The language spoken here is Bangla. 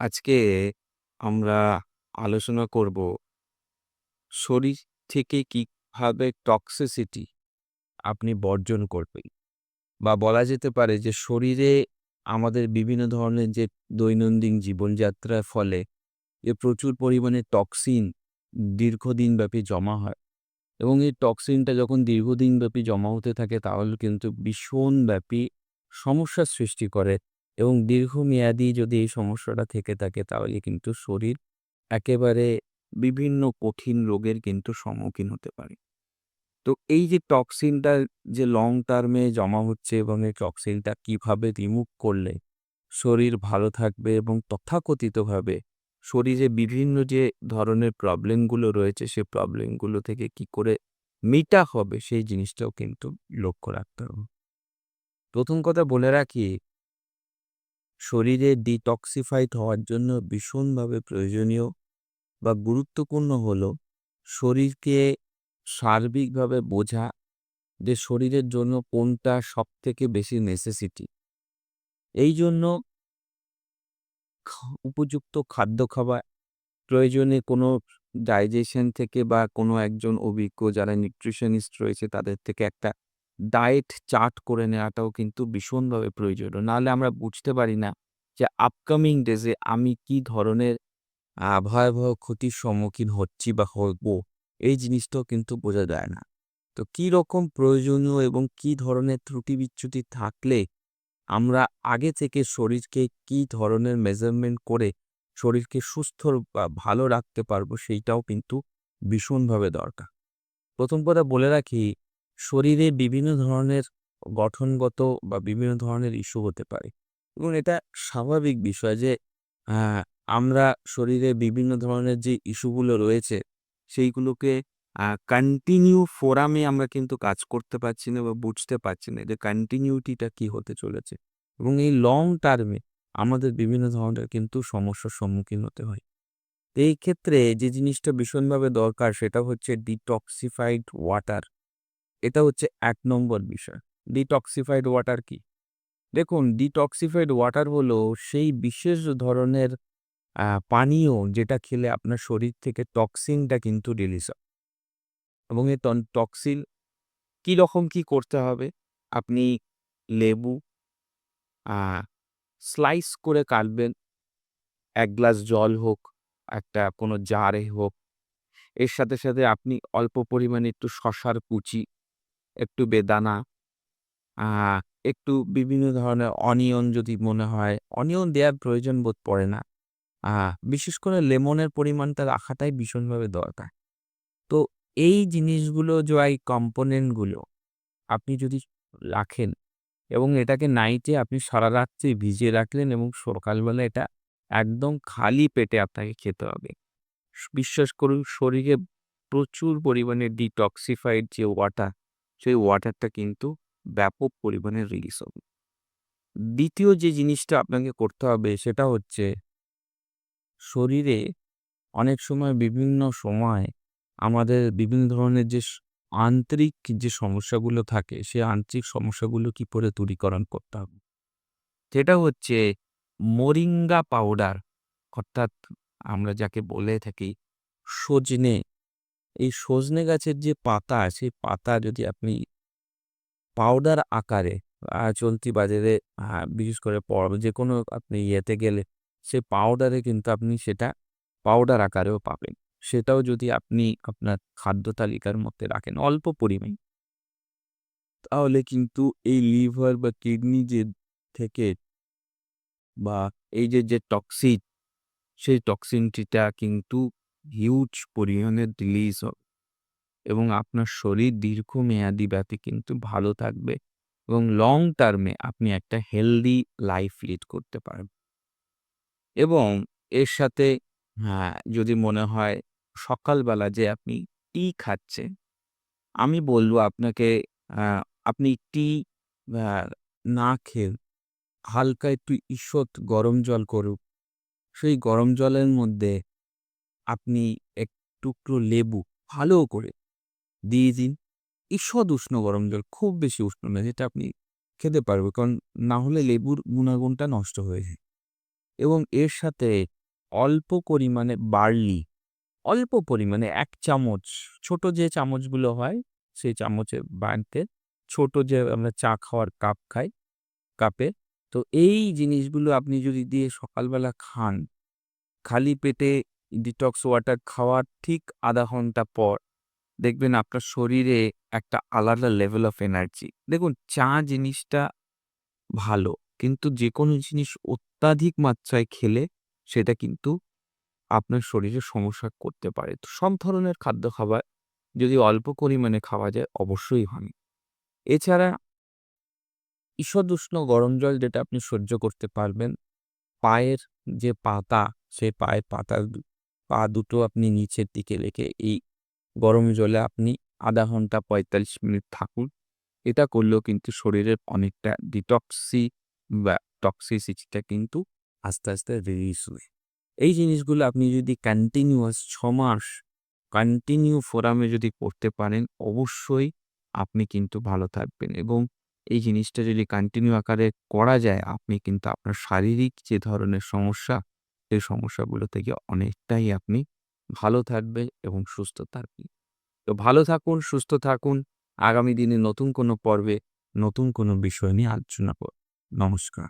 আজকে আমরা আলোচনা করব শরীর থেকে কীভাবে টক্সিসিটি আপনি বর্জন করবেন। বা বলা যেতে পারে যে শরীরে আমাদের বিভিন্ন ধরনের যে দৈনন্দিন জীবনযাত্রার ফলে যে প্রচুর পরিমাণে টক্সিন দীর্ঘদিন ব্যাপী জমা হয় এবং এই টক্সিনটা যখন দীর্ঘদিন ব্যাপী জমা হতে থাকে তাহলে কিন্তু ভীষণব্যাপী সমস্যার সৃষ্টি করে এবং দীর্ঘমেয়াদি যদি এই সমস্যাটা থেকে থাকে, তাহলে কিন্তু শরীর একেবারে বিভিন্ন কঠিন রোগের কিন্তু সম্মুখীন হতে পারে। তো এই যে টক্সিনটা, যে লং টার্মে জমা হচ্ছে এবং এই টক্সিনটা কীভাবে রিমুভ করলে শরীর ভালো থাকবে এবং তথাকথিতভাবে শরীরে বিভিন্ন যে ধরনের প্রবলেমগুলো রয়েছে সেই প্রবলেমগুলো থেকে কি করে মিটা হবে, সেই জিনিসটাও কিন্তু লক্ষ্য রাখতে হবে। প্রথম কথা বলে রাখি শরীরে ডিটক্সিফাইড হওয়ার জন্য ভীষণভাবে প্রয়োজনীয় বা গুরুত্বপূর্ণ হলো শরীরকে সার্বিকভাবে বোঝা যে শরীরের জন্য কোনটা সব থেকে বেশি নেসেসিটি এই জন্য উপযুক্ত খাদ্য খাবার প্রয়োজনে কোনো ডাইজেশন থেকে বা কোনো একজন অভিজ্ঞ যারা নিউট্রিশনিস্ট রয়েছে তাদের থেকে একটা ডায়েট চার্ট করে নেওয়াটাও কিন্তু ভীষণভাবে প্রয়োজনীয়। নাহলে আমরা বুঝতে পারি না যে আপকামিং ডেজে আমি কি ধরনের ভয়াবহ ক্ষতির সম্মুখীন হচ্ছি বা হব, এই জিনিসটাও কিন্তু বোঝা যায় না। তো কি রকম প্রয়োজনীয় এবং কি ধরনের ত্রুটি বিচ্যুতি থাকলে আমরা আগে থেকে শরীরকে কি ধরনের মেজারমেন্ট করে শরীরকে সুস্থ বা ভালো রাখতে পারব সেইটাও কিন্তু ভীষণভাবে দরকার। প্রথম কথা বলে রাখি শরীরে বিভিন্ন ধরনের গঠনগত বা বিভিন্ন ধরনের ইস্যু হতে পারে। এবং এটা স্বাভাবিক বিষয় যে আমরা শরীরে বিভিন্ন ধরনের যে ইস্যুগুলো রয়েছে, সেইগুলোকে কন্টিনিউ ফোরামে আমরা কিন্তু কাজ করতে পারছি না বা বুঝতে পারছি না যে কন্টিনিউটিটা কি হতে চলেছে। এবং এই লং টার্মে আমাদের বিভিন্ন ধরনের কিন্তু সমস্যার সম্মুখীন হতে হয়। এই ক্ষেত্রে যে জিনিসটা ভীষণভাবে দরকার সেটা হচ্ছে ডিটক্সিফাইড ওয়াটার এটা হচ্ছে এক নম্বর বিষয়। ডিটক্সিফাইড ওয়াটার কি? দেখুন ডিটক্সিফাইড ওয়াটার হলো সেই বিশেষ ধরনের পানীয় যেটা খেলে আপনার শরীর থেকে টক্সিনটা কিন্তু রিলিজ হয়। এবং এই টক্সিন কী রকম কি করতে হবে? আপনি লেবু স্লাইস করে কাটবেন। এক গ্লাস জল হোক, একটা কোনো জারে হোক। এর সাথে সাথে আপনি অল্প পরিমাণে একটু শশার কুচি একটু বেদানা আহ, একটু বিভিন্ন ধরনের অনিয়ন যদি মনে হয় অনিয়ন দেওয়ার প্রয়োজন বোধ পড়ে না। আহ, বিশেষ করে লেমনের পরিমাণটা রাখাটাই ভীষণভাবে দরকার। তো এই জিনিসগুলো যে এই কম্পোনেন্টগুলো আপনি যদি রাখেন এবং এটাকে নাইটে আপনি সারা রাত্রি ভিজিয়ে রাখলেন এবং সকালবেলা এটা একদম খালি পেটে আপনাকে খেতে হবে। বিশ্বাস করুন শরীরে প্রচুর পরিমাণে ডিটক্সিফাইড যে ওয়াটার সেই ওয়াটারটা কিন্তু ব্যাপক পরিমাণে রিলিজ হবে। দ্বিতীয় যে জিনিসটা আপনাকে করতে হবে সেটা হচ্ছে, শরীরে অনেক সময় বিভিন্ন সময় আমাদের বিভিন্ন ধরনের যে আন্তরিক যে সমস্যাগুলো থাকে, সেই আন্তরিক সমস্যাগুলো কি করে দূরীকরণ করতে হবে? সেটা হচ্ছে মোরিঙ্গা পাউডার অর্থাৎ আমরা যাকে বলে থাকি সজনে এই সজনে গাছের যে পাতা, সেই পাতা যদি আপনি পাউডার আকারে চলতি বাজারে বিশেষ করে যে কোনো আপনি ইয়েতে গেলে, সে পাউডারে কিন্তু আপনি সেটা পাউডার আকারেও পাবেন। সেটাও যদি আপনি আপনার খাদ্য তালিকার মধ্যে রাখেন অল্প পরিমাণ। তাহলে কিন্তু এই লিভার বা কিডনি যে থেকে বা এই যে যে টক্সিন সেই টক্সিনটিটা কিন্তু হিউজ পরিমাণে রিলিজ হবে এবং আপনার শরীর দীর্ঘমেয়াদী ব্যাপী কিন্তু ভালো থাকবে এবং লং টার্মে আপনি একটা হেলদি লাইফ লিড করতে পারবেন। এবং এর সাথে হ্যাঁ যদি মনে হয় সকালবেলা যে আপনি টি খাচ্ছেন, আমি বলব আপনাকে আপনি টি না খেয়ে হালকা একটু ঈষৎ গরম জল করুক সেই গরম জলের মধ্যে আপনি এক টুকরো লেবু ভালো করে দিয়ে দিন। ঈষৎ উষ্ণ গরম জল খুব বেশি উষ্ণ না যেটা আপনি খেতে পারবে কারণ না হলে লেবুর গুণাগুণটা নষ্ট হয়ে যায়। এবং এর সাথে অল্প পরিমাণে বার্লি অল্প পরিমাণে এক চামচ ছোট যে চামচগুলো হয় সেই চামচে বানতে ছোট যে আমরা চা খাওয়ার কাপ খাই, কাপে তো এই জিনিসগুলো আপনি যদি দিয়ে সকালবেলা খান, খালি পেটে ডিটক্স ওয়াটার খাওয়ার ঠিক আধা ঘণ্টা পর দেখবেন আপনার শরীরে একটা আলাদা লেভেল অফ এনার্জি। দেখুন চা জিনিসটা ভালো কিন্তু যে কোনো জিনিস অত্যাধিক মাত্রায় খেলে সেটা কিন্তু আপনার শরীরে সমস্যা করতে পারে। তো সব ধরনের খাদ্য খাবার যদি অল্প পরিমাণে খাওয়া যায় অবশ্যই ভালো। এছাড়া ঈষদুষ্ণ গরম জল যেটা আপনি সহ্য করতে পারবেন, পায়ের যে পাতা সেই পায়ের পাতার পা দুটো আপনি নিচের দিকে রেখে এই গরম জলে আপনি আধা ঘণ্টা ৪৫ মিনিট থাকুন। এটা করলেও কিন্তু শরীরের অনেকটা ডিটক্সি বা টক্সিসিটিটা কিন্তু আস্তে, আস্তে রিলিজ হয়। এই জিনিসগুলো আপনি যদি কন্টিনিউয়াস ৬ মাস কন্টিনিউ ফোরামে যদি করতে পারেন অবশ্যই আপনি কিন্তু ভালো থাকবেন এবং এই জিনিসটা যদি কন্টিনিউ আকারে করা যায় আপনি কিন্তু আপনার শারীরিক যে ধরনের সমস্যা, সেই সমস্যাগুলো থেকে অনেকটাই আপনি ভালো থাকবেন এবং সুস্থ থাকবেন। তো ভালো থাকুন, সুস্থ থাকুন। আগামী দিনে নতুন কোনো পর্বে নতুন কোনো বিষয় নিয়ে আলোচনা করব। নমস্কার।